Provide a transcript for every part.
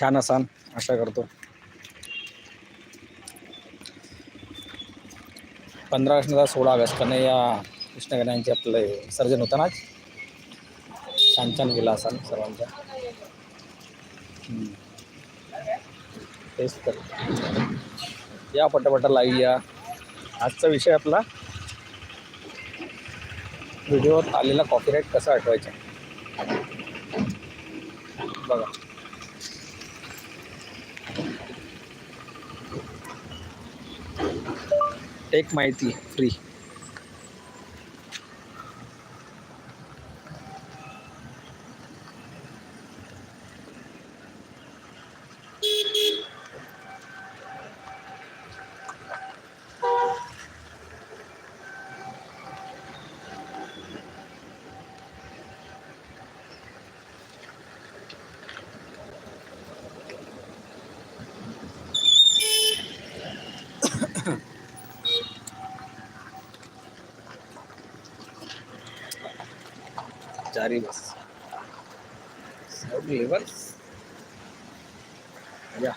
छान असाल आशा करतो. पंधरा ऑगस्ट सोळा ऑगस्ट कन्हैया कृष्णगणांचे आपले सर्जन होतं ना आज? छान छान गेला असाल सर्वांच्या तेच तर. या पटापटा लाईव्ह या आजचा विषय आपला व्हिडिओत आलेला कॉपीराईट कसा आठवायचा? बघा. एक माहिती फ्री चारी बस. सब या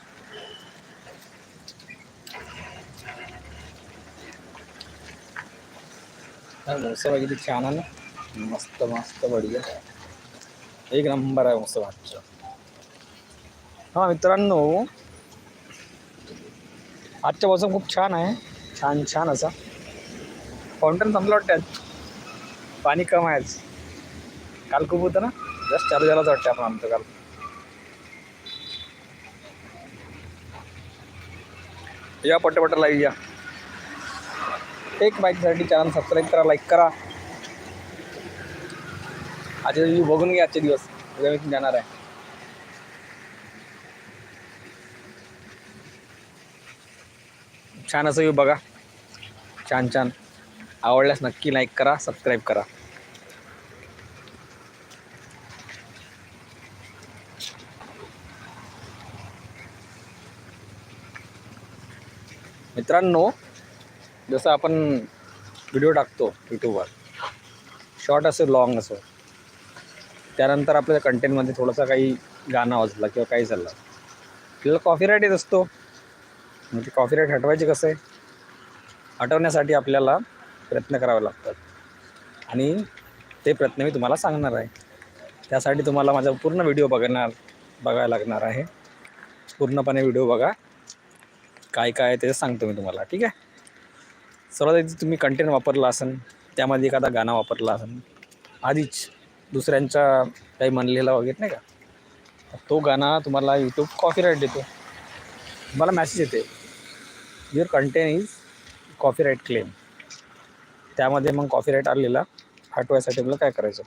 काय किती छान आहे ना. मस्त मस्त बढिया. एक नंबर आहे मोसम आजचा. हा मित्रांनो. आजचा मौसम खूप छान आहे. छान छान असा. फाउंटन संपलं वाटतं. पाणी कम आहे काल खूप होतं ना? जस्ट चालू झालाच वाटतं आपण आमचं काल. या पटपट लाईव्ह या. एक बाईकसाठी चॅनल सबस्क्राईब करा लाईक करा. आजचे दिवस बघून घ्या आजचे दिवस. उद्या मी जाणार आहे. छान असं येऊ बघा. छान छान. आवडल्यास नक्की लाईक करा सबस्क्राईब करा. मित्रांनो जसं आपण व्हिडिओ टाकतो यूट्यूबवर शॉर्ट असो लॉंग असो. त्यानंतर आपल्या कंटेंटमध्ये थोडंसं काही गाणं वाजलं किंवा काही झालं. आपल्याला कॉफीराईट येत असतो. म्हणजे कॉफीराईट हटवायचे कसं आहे? हटवण्यासाठी आपल्याला प्रयत्न करावे लागतात. आणि ते प्रयत्न मी तुम्हाला सांगणार आहे. त्यासाठी तुम्हाला माझा पूर्ण व्हिडिओ बघणार बघायला लागणार आहे. पूर्णपणे व्हिडिओ बघा. काय काय आहे ते सांगतो मी तुम्हाला ठीक आहे? सर्वात आधी तुम्ही कंटेंट वापरला असेल त्यामध्ये एखादा गाणं वापरला असेल आधीच दुसऱ्यांच्या काही म्हणलेला वगैरे नाही का? तो गाणा तुम्हाला यूट्यूब कॉपीराईट देतो. तुम्हाला मॅसेज येते. Your content is copyright claim त्यामध्ये मग कॉपीराईट आलेला हटवायसाठी आपलं काय करायचं?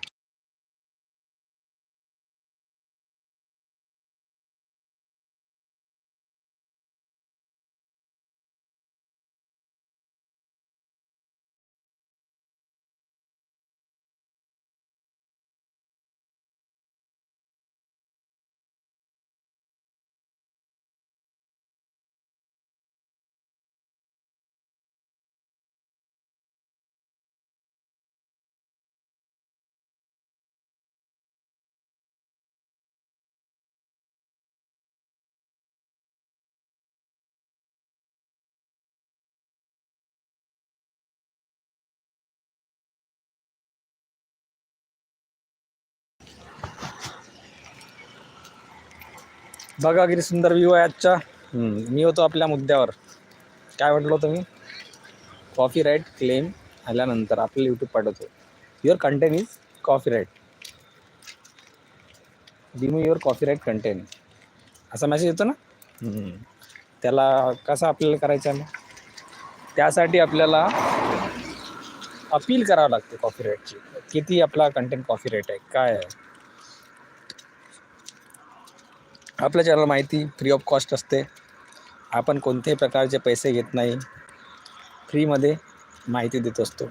बघा किती सुंदर व्ह्यू आहे आजचा. मी होतो आपल्या मुद्द्यावर. काय म्हटलं होतं मी? कॉफी राईट क्लेम आल्यानंतर आपल्याला यूट्यूब पाठवतो. Your content is copyright डिमू युअर कॉफी राईट कंटेंट असा मेसेज येतो ना? त्याला कसा आपल्याला करायचं आहे? मग त्यासाठी आपल्याला अपील करावं लागते कॉफी राईटची किती आपला कंटेंट कॉफी राईट आहे? काय आहे? आपल्या चॅनल माहिती फ्री ऑफ कॉस्ट असते. आपण कोणत्याही प्रकारचे पैसे घेत नाही. फ्रीमध्ये माहिती देत असतो.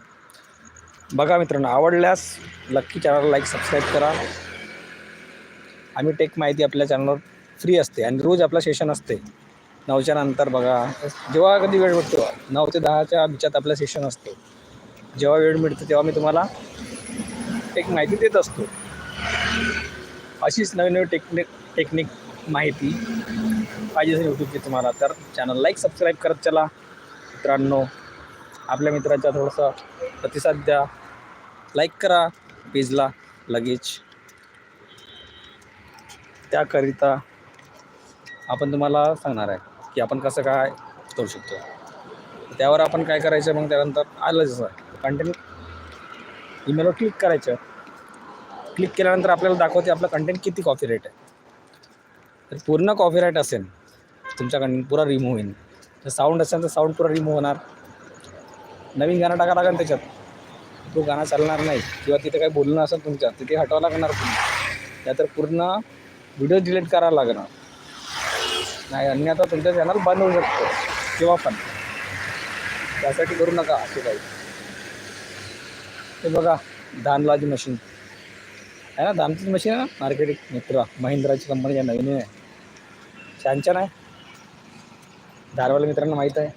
बघा मित्रांनो आवडल्यास लक्की चॅनल लाईक सबस्क्राईब करा. आम्ही टेक माहिती आपल्या चॅनलवर फ्री असते आणि रोज आपलं सेशन असते. नऊच्या नंतर बघा. जेव्हा कधी वेळ भेटतो नऊ ते दहाच्या बिचात आपलं सेशन असतो. जेव्हा वेळ मिळतो तेव्हा मी तुम्हाला टेक माहिती देत असतो. अशीच नवीन नवीन टेक्निक टेक्निक माहिती पाहिजे असेल यूट्यूबची तुम्हाला तर चॅनल लाईक सबस्क्राईब करत चला. मित्रांनो आपल्या मित्रांचा थोडंसं प्रतिसाद द्या. लाईक करा पेजला लगेच. त्याकरिता आपण तुम्हाला सांगणार आहे की आपण कसं काय करू शकतो. त्यावर आपण काय करायचं मग त्यानंतर आलं जसं. कंटेंट ईमेलवर क्लिक करायचं. क्लिक केल्यानंतर आपल्याला दाखवते आपलं कंटेंट किती कॉपी रेट आहे. तर पूर्ण कॉपीराईट असेल. तुमच्याकडून पुरा रिमूव्ह होईल. तर साऊंड असेल तर साऊंड पुरा रिमूव्ह होणार. नवीन गाणं टाका लागेल त्याच्यात. तो गाणं चालणार नाही. किंवा तिथे काही बोलणं असेल तुमच्या तिथे हटवावं लागणार तुम्ही. नाहीतर तर पूर्ण व्हिडिओ डिलीट करावा लागणार. नाही अन्यथा तुमचं चॅनल बंद होऊ शकतो. किंवा पण. त्यासाठी करू नका असे काही. हे बघा धानलाजी मशीन आहे ना दामचीच मशीन आहे ना मार्केटिंग मित्र महिंद्राची कंपनी आहे नवीन आहे. छान छान आहे. धारवाला मित्रांना माहीत आहे.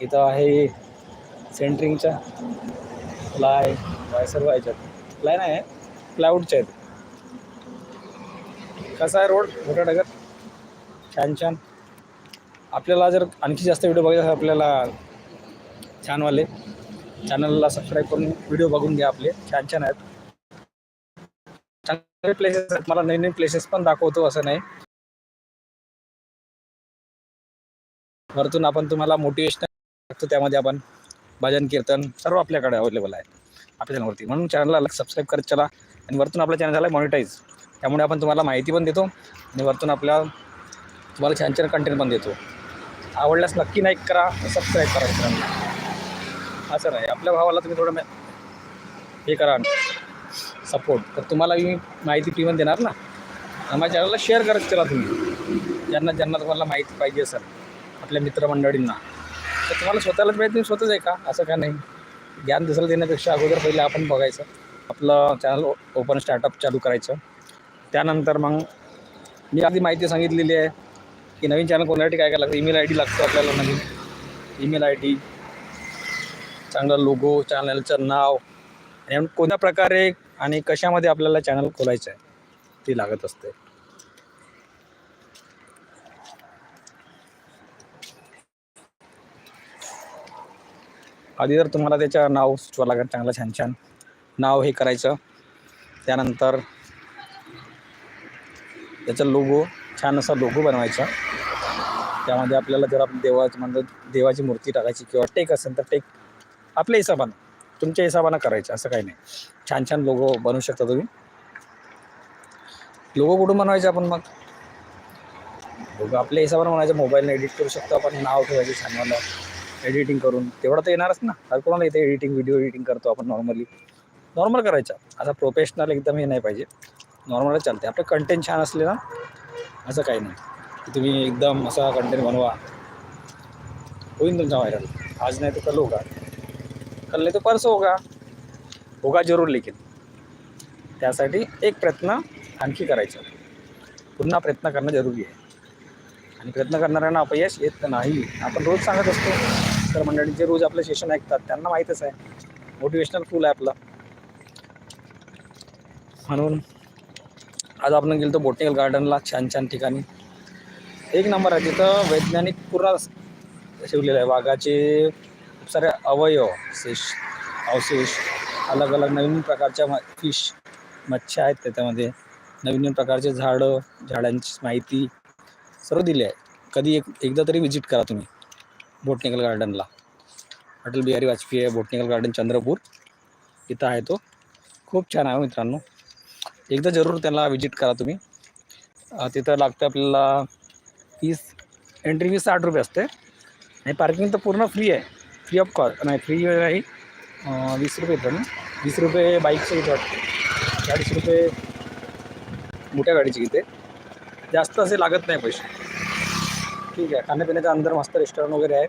इथं आहे सेंटरिंगच्या प्लाय वाय सर्व याच्यात. प्लाय नाही आहे प्लायवूडच्या आहेत. कसा आहे रोड मोठा डगर? छान छान. आपल्याला जर आणखी जास्त व्हिडिओ बघायचा असेल आपल्याला छानवाले चॅनलला सबस्क्राईब करून व्हिडिओ बघून घ्या आपले. छान छान आहेत. प्लेसेस आहेत. मला नवीन नवीन प्लेसेस पण दाखवतो असं नाही. वरतून आपण तुम्हाला मोटिवेशन टाकतो त्यामध्ये आपण भजन कीर्तन सर्व आपल्याकडे अवेलेबल आहे. आपल्या चॅनलवरती म्हणून चॅनलला सबस्क्राईब करत चला. आणि वरतून आपल्या चॅनल झाला मॉनिटाईज त्यामुळे आपण तुम्हाला माहिती पण देतो आणि वरतून आपल्या तुम्हाला छान छान कंटेंट पण देतो. आवडल्यास नक्की लाईक करा सबस्क्राईब करा मित्रांनो. असं नाही. आपल्या भावाला तुम्ही थोडं हे करा. सपोर्ट तर तुम्हाला मी माहिती फ्री देणार ना? आणि माझ्या चॅनलला शेअर करत चला तुम्ही. ज्यांना ज्यांना तुम्हाला माहिती पाहिजे असेल आपल्या मित्रमंडळींना. तर तुम्हाला स्वतःलाच माहिती तुम्ही स्वतःच आहे का? असं का नाही? ज्ञान दुसरं देण्यापेक्षा अगोदर पहिले आपण बघायचं. आपलं चॅनल ओपन स्टार्टअप चालू करायचं. त्यानंतर मग मी आधी माहिती सांगितलेली आहे की नवीन चॅनल कोणासाठी काय काय लागतं? ईमेल आय डी लागतो आपल्याला नवीन. ईमेल आय डी चांगला लोगो चॅनलचं नाव. आणि कोणत्या प्रकारे आणि कशामध्ये आपल्याला चॅनल खोलायचं आहे ती लागत असते. आधी जर तुम्हाला त्याचं नाव सुचवा लागेल चांगलं छान छान नाव हे करायचं. त्यानंतर त्याचा लोगो छान असा लोगो बनवायचा. त्यामध्ये आपल्याला जर आपण देवाचं म्हणजे देवाची मूर्ती टाकायची किंवा टेक असेल तर टेक आपल्या हिशोबानं तुमच्या हिशोबानं करायचं असं काही नाही. छान छान लोगो बनवू शकता तुम्ही. लोगो कुठून बनवायचे आपण मग? लोगो आपल्या हिशोबानं बनवायचं मोबाईलने एडिट करू शकतो आपण नाव ठेवायचं छानवालं एडिटिंग करून. तेवढं तर येणारच ना. हर कोणाला इथे एडिटिंग व्हिडिओ एडिटिंग करतो आपण नॉर्मली नॉर्मल करायचं. असा प्रोफेशनल एकदम हे नाही पाहिजे. नॉर्मलच चालते आपलं कंटेंट छान असले ना असं काही नाही. की तुम्ही एकदम असा कंटेंट बनवा. होईल तुमचा व्हायरल आज नाही तर कल होगा. कल नाही तर परसो होगा. होगा जरूर लेकिन त्यासाठी एक प्रयत्न आणखी करायचा. पुन्हा प्रयत्न करणं जरुरी आहे. आणि प्रयत्न करणाऱ्यांना अपयश येत नाही. आपण रोज सांगत असतो. तर मंडळी जे रोज आपलं सेशन ऐकतात त्यांना माहीतच आहे. मोटिवेशनल फूल आहे आपलं. म्हणून आज आपण गेलो बोटनिकल गार्डनला छान छान ठिकाणी. एक नंबर आहे. तिथं वैज्ञानिक पूर्ण शिवलेलं आहे. वाघाचे खूप सारे अवयव शेष अवशेष अलग अलग नवीन प्रकारच्या म फिश मच्छ्या आहेत त्याच्यामध्ये. नवीन नवीन प्रकारचे झाडं झाडांची माहिती सर्व दिली आहे. कधी एक एकदा तरी विजिट करा तुम्ही बोटनिकल गार्डनला. अटल बिहारी वाजपेयी आहे बोटनिकल गार्डन चंद्रपूर. इथं आहे तो. खूप छान आहे हो मित्रांनो. एकदा जरूर त्याला विजिट करा तुम्ही. तिथं लागतं आपल्याला फीस एंट्री फीस साठ रुपये असते. आणि पार्किंग तर पूर्ण फ्री आहे. फ्री ऑफ कॉस्ट नाही फ्री नाही वीस रुपये येतं ना? वीस रुपये बाईकचं इथं वाटतं. चाळीस रुपये मोठ्या गाडीची इथे जास्त असे लागत नाही पैसे. ठीक आहे खाण्यापिण्याच्या अंदर मस्त रेस्टॉरंट वगैरे आहे.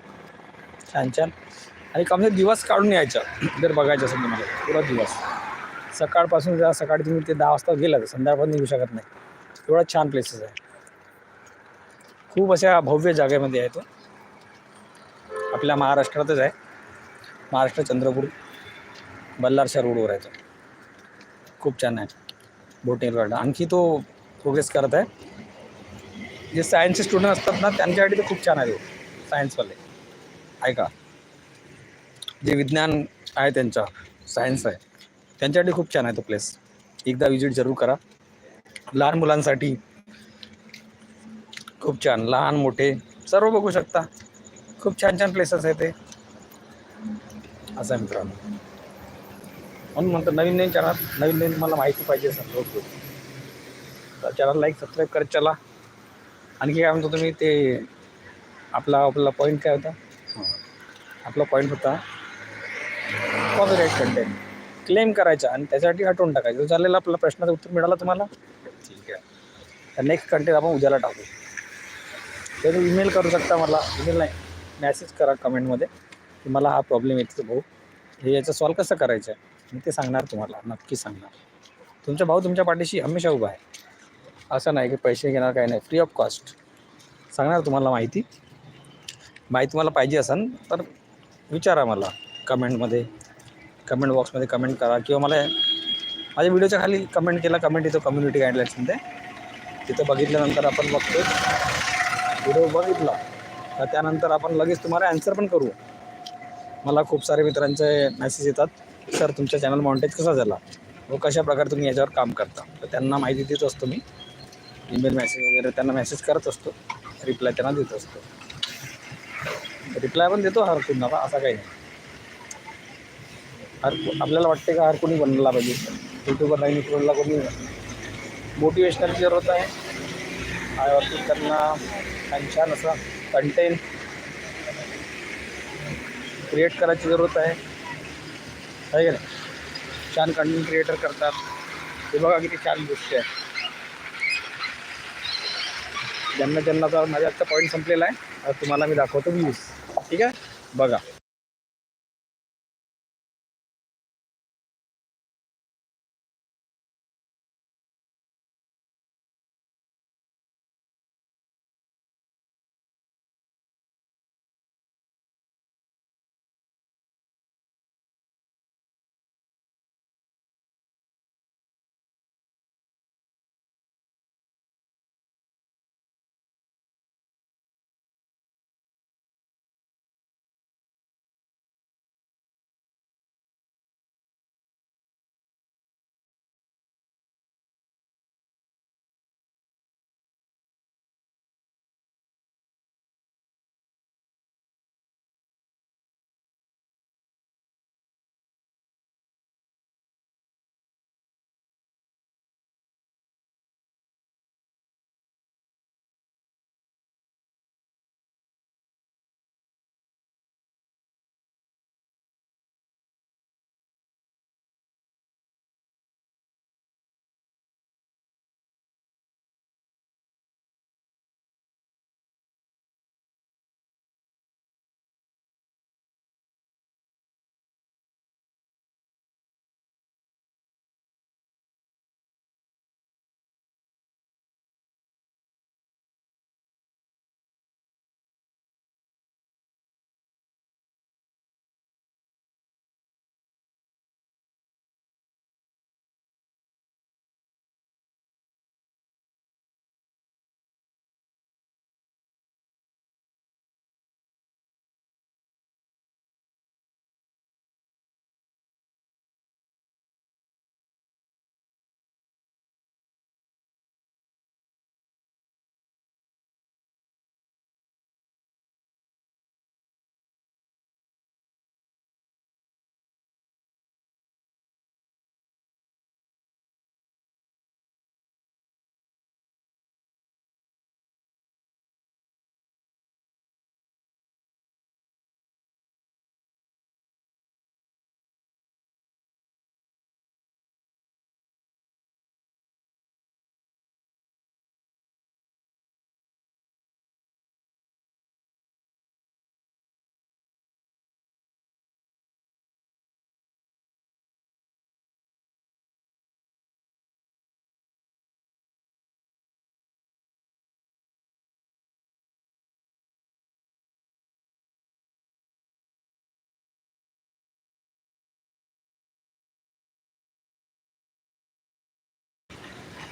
छान छान. आणि कमी दिवस काढून यायचं. जर बघायचं असेल तुम्हाला पुरा दिवस. सकाळपासून जर सकाळी तुम्ही ते दहा वाजता गेला तर संध्याकाळपर्यंत निघू शकत नाही. एवढा छान प्लेसेस आहे. खूप अशा भव्य जागेमध्ये आहे तो आपल्या महाराष्ट्रातच आहे. महाराष्ट्र चंद्रपूर बल्लारशा रोडवर आहे तो. खूप छान आहे. बोटिंग गार्डन आणखी तो प्रोग्रेस करत आहे. जे सायन्सचे स्टुडंट असतात ना त्यांच्यासाठी तर खूप छान आहे तो. सायन्सवाले ऐका. जे विज्ञान आहे त्यांचा सायन्स आहे त्यांच्यासाठी खूप छान आहे तो प्लेस एकदा विजिट जरूर करा. लहान मुलांसाठी खूप छान. लहान मोठे सर्व बघू शकता. खूप छान छान प्लेसेस आहे ते. असं आहे मित्रांनो. म्हणून म्हणतो नवीन नवीन चॅनल नवीन नवीन मला माहिती पाहिजे रोज तर चॅनल लाईक सबस्क्राईब करत चला. आणखी काय म्हणतो तुम्ही ते आपला आपला पॉईंट काय होता. आपला पॉईंट होता कॉपीराईट कंटेंट क्लेम करायचा आणि त्यासाठी हटवून टाकायचं. जो झालेला आपला प्रश्नाचं उत्तर मिळालं तुम्हाला? ठीक आहे. तर नेक्स्ट कंटेंट आपण उद्याला टाकू. तर ईमेल करू शकता मला. ईमेल नाही. मॅसेज करा कमेंटमध्ये की मला हा प्रॉब्लेम येतो भाऊ. हे याचं सॉल्व कसं करायचं? आहे मी ते सांगणार तुम्हाला नक्की सांगणार. तुमचा भाऊ तुमच्या पाठीशी हमेशा उभा आहे. असं नाही की पैसे घेणार काही नाही फ्री ऑफ कॉस्ट सांगणार तुम्हाला माहिती? माहिती तुम्हाला पाहिजे असेल तर विचारा मला कमेंटमध्ये कमेंट बॉक्समध्ये कमेंट करा किंवा मला माझ्या व्हिडिओच्या खाली कमेंट केला कमेंट येतो कम्युनिटी गाईडलाईन्समध्ये तिथं बघितल्यानंतर आपण बघतो व्हिडिओ बघितला तर त्यानंतर आपण लगेच तुम्हाला ॲन्सर पण करू. मला खूप सारे मित्रांचे मेसेज येतात. सर तुमचा चॅनल मॉनिटाईज कसा झाला? व कशा प्रकारे तुम्ही याच्यावर काम करता? तर त्यांना माहिती देत असतो मी. ईमेल मेसेज वगैरे त्यांना मेसेज करत असतो. रिप्लाय त्यांना देत असतो. रिप्लाय पण देतो हर कुणाला असा काही नाही. हर आपल्याला वाटते का हर कोणी बनला पाहिजे? यूट्यूबर नाही यूट्यूबरला कोणी मोटिवेशनलची जरूरत आहे आयावरती त्यांना छान छान असं कंटेंट क्रिएट करायची जरूरत आहे. आहे का नाही? छान कंटेंट क्रिएटर करतात. हे बघा किती छान गोष्टी आहे ज्यांना ज्यांना तर माझ्या आजचा पॉईंट संपलेला आहे. तुम्हाला मी दाखवतो व्ह्यूज ठीक आहे? बघा.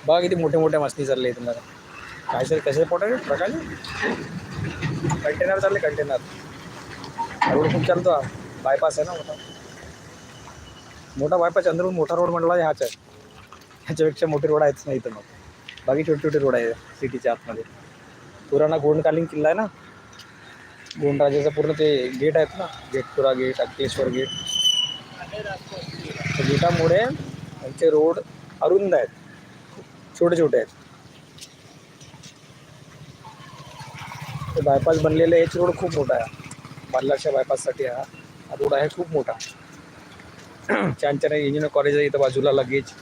बघा किती मोठे मोठ्या मस्ती चालले तुम्हाला काय सर कसे पोट प्रकाश? कंटेनर चालले कंटेनर रोड खूप चालतो हा. बायपास आहे ना मोठा. मोठा बायपास चंद्रपूर मोठा रोड म्हटला ह्याच आहे. ह्याच्यापेक्षा मोठे रोड आहेच नाही इथं मग. बाकी छोटे छोटे रोड आहे सिटीच्या आतमध्ये. पुराणा गोंडकालीन किल्ला आहे ना? गोंडराजाचं पूर्ण ते गेट आहेत ना? गेटपुरा गेट अक्केश्वर गेट गेटामुळे त्यांचे रोड अरुंद आहेत. छोटे छोटे आहेत. ते बायपास बनलेले आहे. रोड खूप मोठा आहे. बालाच्या बायपाससाठी हा. हा रोड आहे खूप मोठा. छान छान इंजिनियर कॉलेज आहे इथं बाजूला लगेच.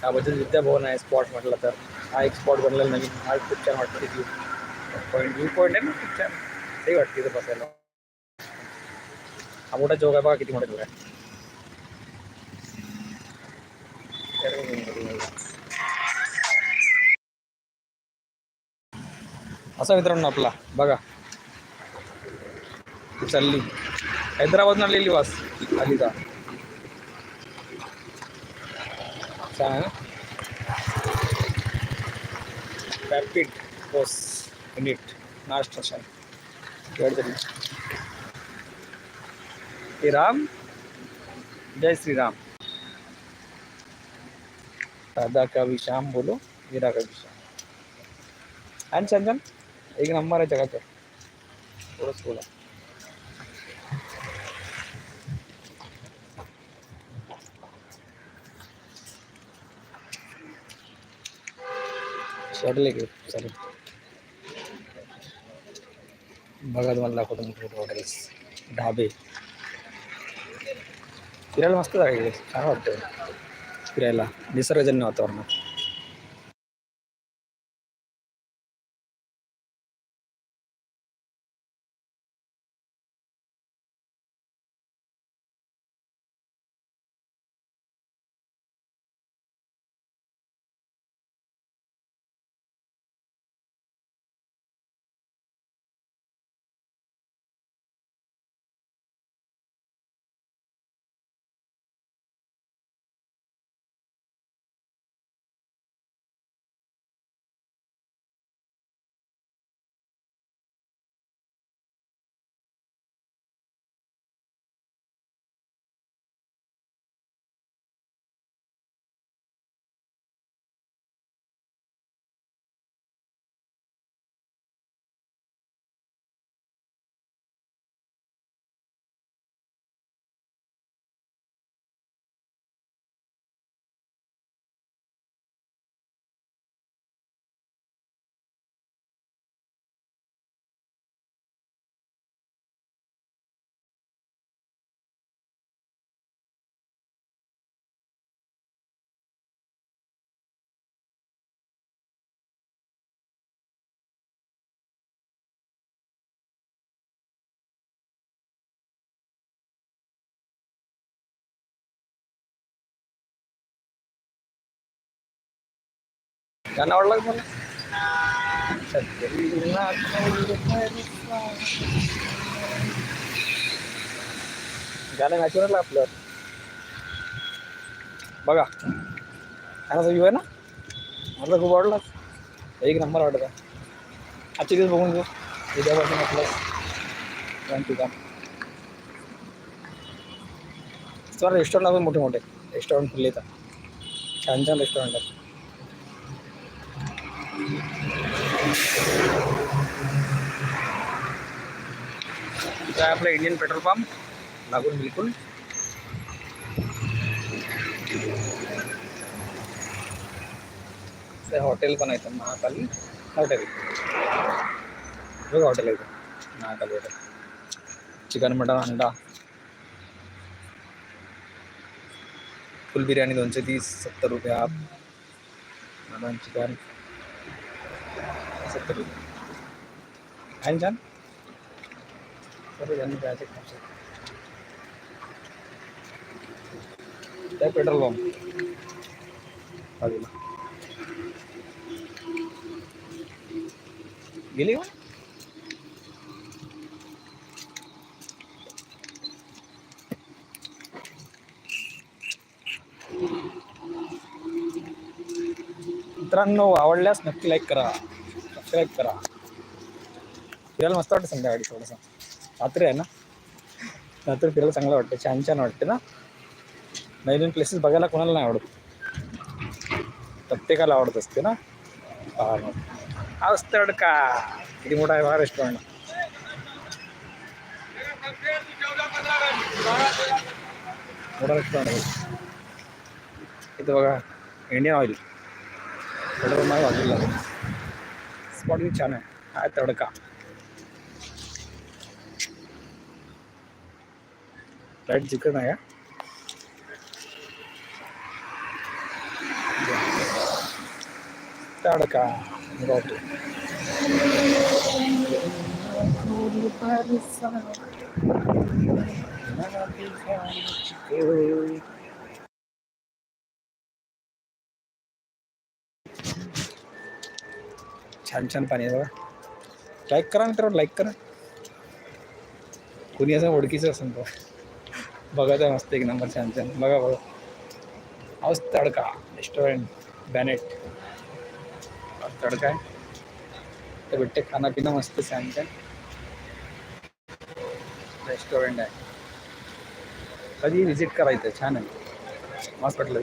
त्याबद्दल विद्याभवन आहे स्पॉट म्हटलं तर. हा एक स्पॉट बनलेला नवीन. हा खूप छान वाटतं तिथे. पॉईंट व्ह्यू पॉईंट आहे ना? खूप छान. ते वाटतं तिथं बसायला. हा मोठा चौक आहे. बघा किती मोठा चौक आहे. असा मित्रांनो आपला बघा. चालली. हैदराबादून आलेली वास आली का छान रॅपिड बस युनिट नाश्ता छान हे राम. जय श्रीराम. राम राधा का भी श्याम बोलो मीरा का भी श्याम आणि चंदन एक नंबर आहे जगाचं थोडंच बोला चढले की चालेल बघा तुम्हाला दाखवतो मी फोटो हॉटेल्स ढाबे फिरायला मस्त जागा आहे छान वाटतं फिरायला निसर्गजन्य वातावरणात. गाणं आवडलं का मला गाणं नॅचरल आपलं. बघा. गाण्याचा व्ह्यू आहे ना? मला खूप आवडला. एक नंबर वाटत आहे. आजचे दिवस बघून घेऊ. उद्यापासून आपलं थँक्यू का तुम्हाला रेस्टॉरंट अजून मोठे मोठे रेस्टॉरंट खुलले तर. छान छान रेस्टॉरंट आहे. काय आपला आपलं इंडियन पेट्रोल पंप लागून बिलकुल. हॉटेल पण आहे महाकाली. हॉटेल बघा हॉटेल आहे महाकाली हॉटेल चिकन मटन अंडा. फुल बिर्याणी दोनशे तीस सत्तर रुपये हाफ मटन चिकन. सत्तर रुपये आहे ना छान सर्व ज्यांनी जायचे खाऊ शकतो त्या पेट्रोल पंप बाजूला गेली का मित्रांनो आवडल्यास नक्की लाईक करा सबस्क्राईब करा फिरायला मस्त वाटतं संध्याकाळी थोडंसं रात्री आहे ना रात्री फिरायला चांगलं वाटतं छान छान वाटते ना नवीन प्लेसेस बघायला कोणाला नाही आवडत प्रत्येकाला आवडत असते ना पाहायला हाच तडका किती मोठा आहे बघा रेस्टॉरंट मोठा रेस्टॉरंट आहे इथं बघा इंडियन ऑइल पेट्रोल नाही बाजूला स्पॉट बी छान आहे. हाय तडका. लाइट चिकन आहे का तडका बघतो छान छान पाणी आहे बघा. लाईक करा मित्रांनो लाईक करा. कुणी असं ओळखीचं असेल तर. बघा तर मस्त एक नंबर छान छान बघा बघा. हाऊस तडका रेस्टॉरंट बॅनेट तडका आहे. तर भेटते खाना पिना मस्त छान छान रेस्टॉरंट आहे. कधी व्हिजिट करायचं? छान आहे. मस्त वाटलं.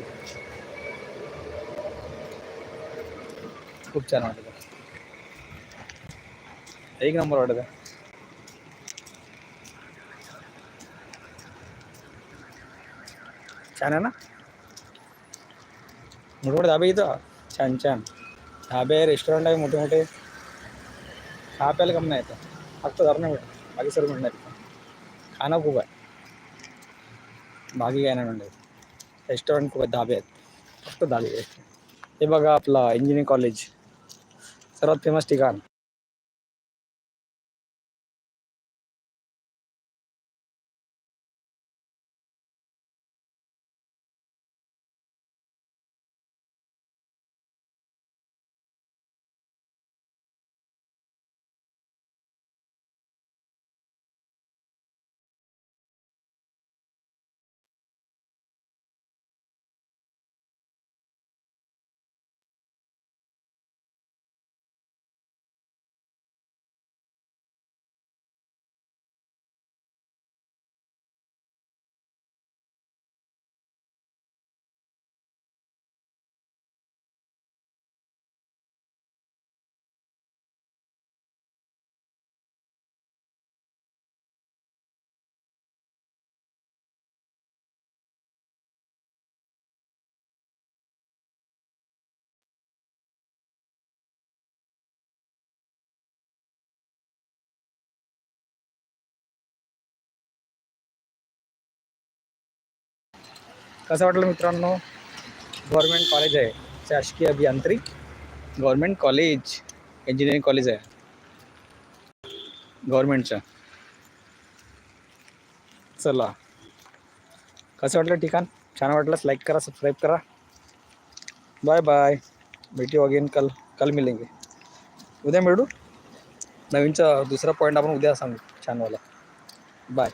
खूप छान वाटतं एक नंबर वाटत. आहे छान आहे ना? मोठे मोठे धाबे इथं. छान छान. धाबे रेस्टॉरंट आहे मोठे मोठे. खा प्यायला कम नाही येतं फक्त धरणं भेटत बाकी सर्व म्हणणार खाणं खूप आहे. बाकी काय नाही म्हणणार रेस्टॉरंट खूप आहेत धाबे आहेत. फक्त धाबे आहेत. हे बघा आपला इंजिनिअरिंग कॉलेज सर्वात फेमस ठिकाण. कसं वाटलं मित्रांनो? गव्हर्मेंट कॉलेज आहे. शासकीय अभियांत्रिक. गव्हर्मेंट कॉलेज इंजिनिअरिंग कॉलेज आहे. गव्हर्मेंटचं चला. कसं वाटलं ठिकाण? छान वाटलंच लाईक करा सबस्क्राईब करा. बाय बाय भेटू अगेन कल कल मिलेंगे. उद्या मिळू? नवीनचा दुसरा पॉईंट आपण उद्या सांगू छानवाला बाय